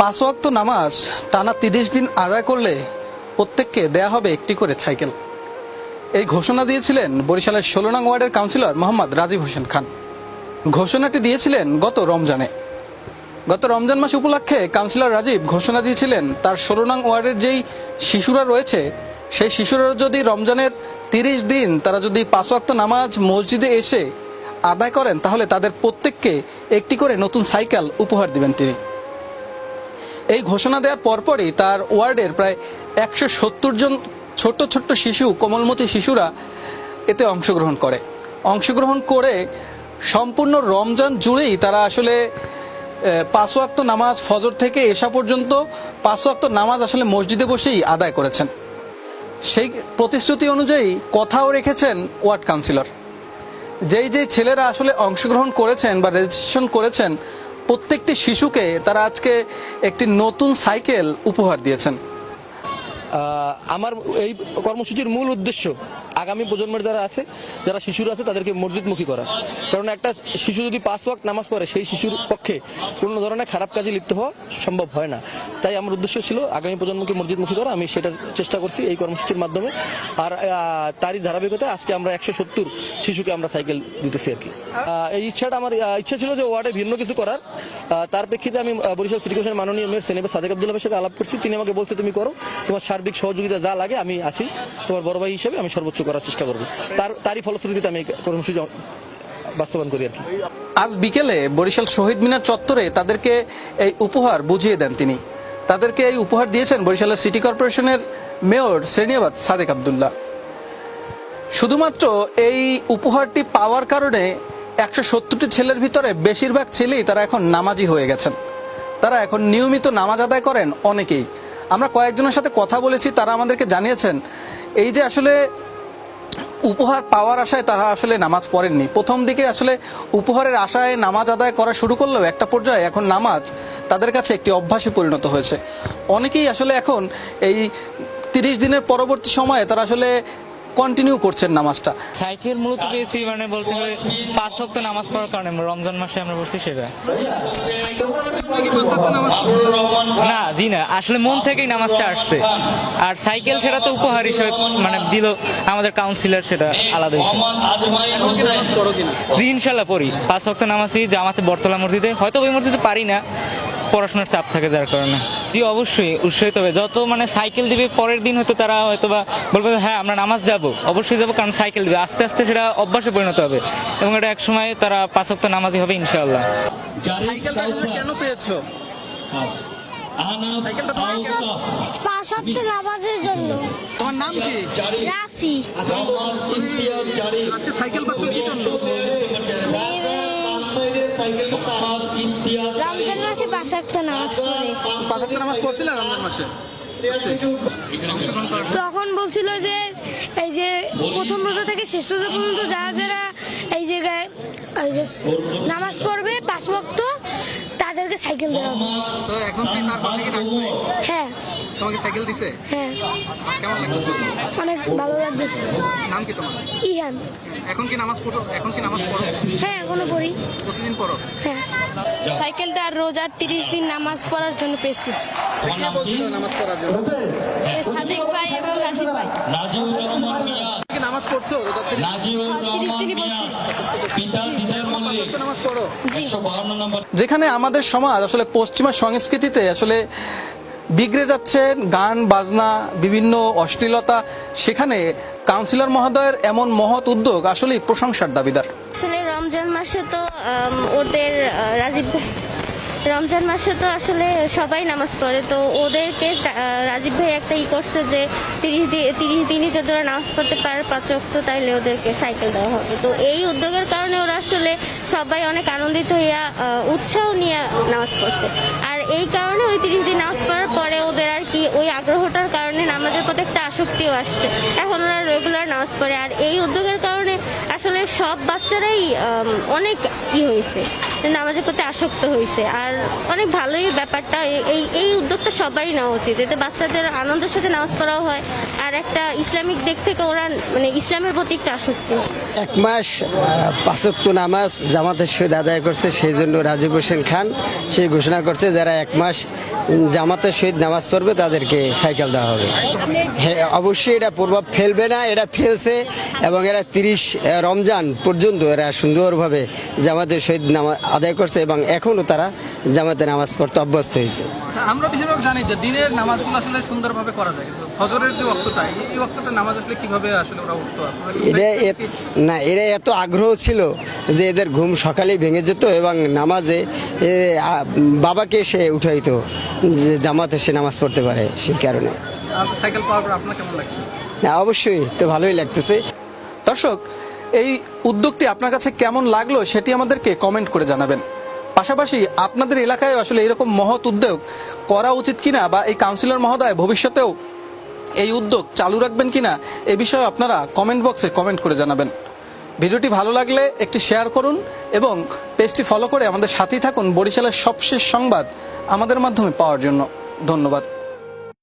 পাঁচ ওয়াক্ত নামাজ টানা তিরিশ দিন আদায় করলে প্রত্যেককে দেয়া হবে একটি করে সাইকেল। এই ঘোষণা দিয়েছিলেন বরিশালের ষোলো নং ওয়ার্ডের কাউন্সিলর মোহাম্মদ রাজীব হোসেন খান। ঘোষণাটি দিয়েছিলেন গত রমজানে। গত রমজান মাস উপলক্ষে কাউন্সিলর রাজীব ঘোষণা দিয়েছিলেন, তার ষোলো নং ওয়ার্ডের যেই শিশুরা রয়েছে, সেই শিশুরা যদি রমজানের তিরিশ দিন তারা যদি পাঁচ ওয়াক্ত নামাজ মসজিদে এসে আদায় করেন, তাহলে তাদের প্রত্যেককে একটি করে নতুন সাইকেল উপহার দিবেন তিনি। এই ঘোষণা দেওয়ার পরপরই তার ওয়ার্ডের প্রায় একশো সত্তর জন ছোট্ট ছোট্ট শিশু কোমলমতি শিশুরা এতে অংশগ্রহণ করে। অংশগ্রহণ করে সম্পূর্ণ রমজান জুড়েই তারা আসলে আহ, পাঁচ ওয়াক্ত নামাজ ফজর থেকে এসা পর্যন্ত পাঁচ ওয়াক্ত নামাজ আসলে মসজিদে বসেই আদায় করেছেন। সেই প্রতিশ্রুতি অনুযায়ী কথাও রেখেছেন ওয়ার্ড কাউন্সিলর। যেই যেই ছেলেরা আসলে অংশগ্রহণ করেছেন বা রেজিস্ট্রেশন করেছেন প্রত্যেকটি শিশুকে তারা আজকে একটি নতুন সাইকেল উপহার দিয়েছেন। আমার এই কর্মসূচির মূল উদ্দেশ্য আগামী প্রজন্মের যারা আছে, যারা শিশুরা আছে, তাদেরকে মসজিদমুখী করা। কারণ একটা শিশু যদি পাঁচ ওয়াক্ত নামাজ পড়ে, সেই শিশুর পক্ষে কোনো ধরনের খারাপ কাজে লিপ্ত হওয়া সম্ভব হয় না। তাই আমার উদ্দেশ্য ছিল, আগামী প্রজন্মকে মসজিদমুখী করা। আমি সেটা চেষ্টা করছি এই কর্মসূচির মাধ্যমে। আর তারই ধারাবাহিকতায় আজকে আমরা একশো সত্তর শিশুকে আমরা সাইকেল দিতেছি আর কি। এই ইচ্ছাটা আমার ইচ্ছা ছিল যে ওয়ার্ডে ভিন্ন কিছু করার। তার প্রেক্ষিতে আমি বরিশাল কমিশনের মাননীয় মেয়র সেনেবে সাদেক আব্দুল্লাহের সাথে আলাপ করছি। তিনি আমাকে বলছে, তুমি করো। তোমার সার্বিক সহযোগিতা যা লাগে, আমি আছি। তোমার বড় ভাই হিসেবে আমি সর্বোচ্চ করার চেষ্টা করব। তার, তারই ফলশ্রুতিতে আমি কর্মসূচি বাস্তবায়ন করি আর কি। আজ বিকেলে বরিশাল শহীদ মিনার চত্বরে তাদেরকে এই উপহার বুঝিয়ে দেন তিনি। তাদেরকে এই উপহার দিয়েছেন বরিশালের সিটি কর্পোরেশনের মেয়র শ্রেণিয়াবাদ সাদেক আবদুল্লাহ। শুধুমাত্র এই উপহারটি পাওয়ার কারণে একশো সত্তরটি ছেলের ভিতরে বেশিরভাগ ছেলেই তারা এখন নামাজি হয়ে গেছেন। তারা এখন নিয়মিত নামাজ আদায় করেন অনেকেই। আমরা কয়েকজনের সাথে কথা বলেছি, তারা আমাদেরকে জানিয়েছেন, এই যে আসলে উপহার পাওয়ার আশায় তারা আসলে নামাজ পড়েননি। প্রথম দিকে আসলে উপহারের আশায় নামাজ আদায় করা শুরু করলেও একটা পর্যায়ে এখন নামাজ তাদের কাছে একটি অভ্যাসে পরিণত হয়েছে। অনেকেই আসলে এখন এই তিরিশ দিনের পরবর্তী সময়ে তারা আসলে কন্টিনিউ করছেন নামাজটা। সাইকেল মূলত পেয়েছি মানে বলতে গেলে পাঁচ সপ্তাহ নামাজ পড়ার কারণে রমজান মাসে আমরা বলছি সেটা। না, জি না, আসলে মন থেকেই নামাজটা আসছে। আর সাইকেল সেটা তো উপহার হিসেবে মানে দিল আমাদের কাউন্সিলর সেটা আলাদা জি, ইনশাল্লাহ পড়ি। পাঁচ সপ্তাহ নামাজই জামাতে বর্তলা মসজিদে। হয়তো ওই মসজিদে পারি না। পড়াশোনার চাপ থাকে যার কারণে। জি অবশ্যই উৎসাহিত হবে যত মানে সাইকেল দিবে পরের দিন হয়তো তারা হয়তো বা বলবে হ্যাঁ আমরা নামাজ যাব। অবশ্যই যাব কারণ সাইকেল দিবে। আস্তে আস্তে সেটা অভ্যাসে পরিণত হবে এবং এটা এক সময় তারা পাঁচ অক্ট নামাজি হবে ইনশাআল্লাহ। কেন পেয়েছ? নামাজের জন্য। তোমার নাম কি? রাফি। আজকে সাইকেল পাচ্ছ কি জন্য? পাঁচ সপ্তাহ নামাজ পড়ে। পাঁচ ওয়াক্ত নামাজ পড়ছিলে রমজান মাসে? তখন বলছিল যে এই যে প্রথম রোজা থেকে শেষ রোজা পর্যন্ত যারা যারা এই জায়গায় নামাজ পড়বে পাঁচ তাদেরকে সাইকেল দেওয়া হবে? হ্যাঁ। তোমাকে সাইকেল দিছে? হ্যাঁ। কেমন লাগছে? অনেক ভালো লাগতেছে। নাম কি তোমার? ইহান। এখন কি নামাজ পড়ো? এখন কি নামাজ পড়ো? হ্যাঁ এখনও পড়ি। প্রতিদিন পড়ো? হ্যাঁ। সাইকেলটা রোজার তিরিশ দিন নামাজ পড়ার জন্য পেয়েছি। নামাজ পড়ার জন্য। সাদিক ভাই এবং রাজীব ভাই। কি নামাজ পড়ছো রোজার তিরিশ দিনই বলছি পাঁচ ওয়াক্ত নামাজ পড়ো। যেখানে আমাদের সমাজ আসলে পশ্চিমা সংস্কৃতিতে আসলে বিগড়ে যাচ্ছে গান, বাজনা, বিভিন্ন অশ্লীলতা। সেখানে কাউন্সিলর মহোদয়ের এমন মহৎ উদ্যোগ আসলেই প্রশংসার দাবিদার। আসলে রমজান মাসে তো ওদের রাজীব রমজান মাসে তো আসলে সবাই নামাজ পড়ে। তো ওদেরকে রাজীব ভাই একটা ই করছে যে, তিরিশ তিরিশ দিনই যদি ওরা নামাজ পড়তে পারে পাঁচ অক্ত তাইলে ওদেরকে সাইকেল দেওয়া হবে। তো এই উদ্যোগের কারণে ওরা আসলে সবাই অনেক আনন্দিত হইয়া উৎসাহ নিয়ে নামাজ পড়ছে। আর এই কারণে ওই তিরিশ দিন নামাজ পড়ার পরে ওদের আর কি ওই আগ্রহটার কারণে নামাজের প্রতি একটা আসক্তিও আসছে। এখন ওরা রেগুলার নামাজ পড়ে। আর এই উদ্যোগের কারণে আসলে সব বাচ্চারাই অনেক ই হয়েছে। নামাজের প্রতি আসক্ত হয়েছে আর অনেক ভালোই ব্যাপারটা এই এই উদ্যোগটা সবারই নেওয়া উচিত। এতে বাচ্চাদের আনন্দের সাথে নামাজ পড়াও হয়, আর একটা ইসলামিক দিক থেকে ওরা মানে ইসলামের প্রতি একটা আসক্তি। এক মাস পাঁচক্ত নামাজ জামাতের সহিত আদায় করছে, সেই জন্য রাজীব হোসেন খান, সে ঘোষণা করছে যারা এক মাস জামাতের সহিত নামাজ পড়বে, তাদেরকে সাইকেল দেওয়া হবে। হ্যাঁ অবশ্যই এটা প্রভাব ফেলবে না, এটা ফেলছে, এবং এরা তিরিশ রমজান পর্যন্ত এরা সুন্দরভাবে জামাতের সহিত নামাজ আদায় করছে এবং এখনও তারা জামাতে নামাজ পড়তে অভ্যস্ত হয়েছে। আমরা বেশিরভাগ জানি যে দিনের নামাজগুলো আসলে সুন্দরভাবে করা যায় ফজরের যে ওয়াক্তটা এই ওয়াক্তটা নামাজ আসলে কীভাবে আসলে ওরা উঠতো? এটা না এরা এত আগ্রহ ছিল যে এদের ঘুম সকালেই ভেঙে যেত এবং নামাজে এ, বাবাকে সে উঠাইতো যে জামাতে সে নামাজ পড়তে পারে সেই কারণে। সাইকেল পাওয়ার পর আপনার কেমন লাগছে? না অবশ্যই তো ভালোই লাগতেছে। দর্শক এই উদ্যোগটি আপনার কাছে কেমন লাগল সেটি আমাদেরকে কমেন্ট করে জানাবেন। পাশাপাশি আপনাদের এলাকায় আসলে এরকম মহৎ উদ্যোগ করা উচিত কিনা বা এই কাউন্সিলর মহোদয় ভবিষ্যতেও এই উদ্যোগ চালু রাখবেন কিনা এ বিষয়ে আপনারা কমেন্ট বক্সে কমেন্ট করে জানাবেন। ভিডিওটি ভালো লাগলে একটি শেয়ার করুন এবং পেজটি ফলো করে আমাদের সাথেই থাকুন বরিশালের সবশেষ সংবাদ আমাদের মাধ্যমে পাওয়ার জন্য। ধন্যবাদ।